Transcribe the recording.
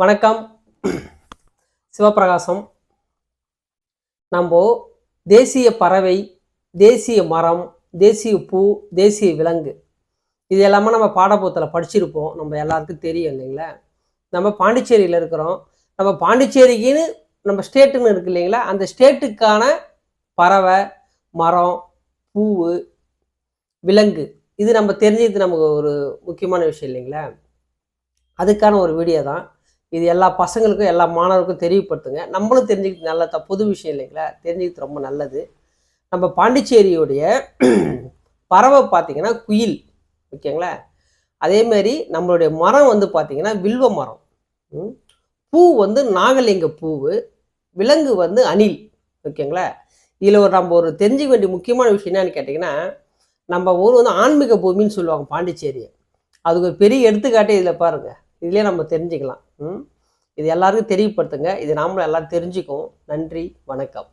வணக்கம். சிவபிரகாசம் நம்ம தேசிய பறவை தேசிய மரம் தேசிய பூ தேசிய விலங்கு. இது எல்லாமே நம்ம பாடப்புத்தத்தில் படிச்சிருப்போம். நம்ம எல்லாருக்கும் தெரியும் இல்லைங்களா? நம்ம பாண்டிச்சேரியில் இருக்கிறோம். நம்ம பாண்டிச்சேரிக்குன்னு நம்ம ஸ்டேட்டுன்னு இருக்கு இல்லைங்களா? அந்த ஸ்டேட்டுக்கான பறவை மரம் பூவு விலங்கு. இது நம்ம தெரிஞ்சது நமக்கு ஒரு முக்கியமான விஷயம் இல்லைங்களா? அதுக்கான ஒரு வீடியோ தான் இது எல்லா பசங்களுக்கும் எல்லா மாணவருக்கும் தெரியப்படுத்துங்க. நம்மளும் தெரிஞ்சுக்கிறது நல்ல த- புது விஷயம் இல்லைங்களா? தெரிஞ்சுக்கிறது ரொம்ப நல்லது. நம்ம பாண்டிச்சேரியுடைய பறவை பார்த்திங்கன்னா குயில். ஓகேங்களா? அதே மாதிரி நம்மளுடைய மரம் வந்து பார்த்திங்கன்னா வில்வ மரம். ம். பூ வந்து நாகலிங்க பூவு விலங்கு வந்து அணில். ஓகேங்களா? இதில் ஒரு நம்ம ஒரு தெரிஞ்சுக்க வேண்டிய முக்கியமான விஷயம் என்னன்னு கேட்டிங்கன்னா நம்ம ஊர் வந்து ஆன்மீக பூமின்னு சொல்லுவாங்க பாண்டிச்சேரியை. அதுக்கு ஒரு பெரிய எடுத்துக்காட்டே இதில் பாருங்கள் இதுலேயே நம்ம தெரிஞ்சுக்கலாம். ம்? இது எல்லாருக்கும் தெரியப்படுத்துங்க. இது நாமளும் எல்லோரும் தெரிஞ்சுக்குவோம். நன்றி. வணக்கம்.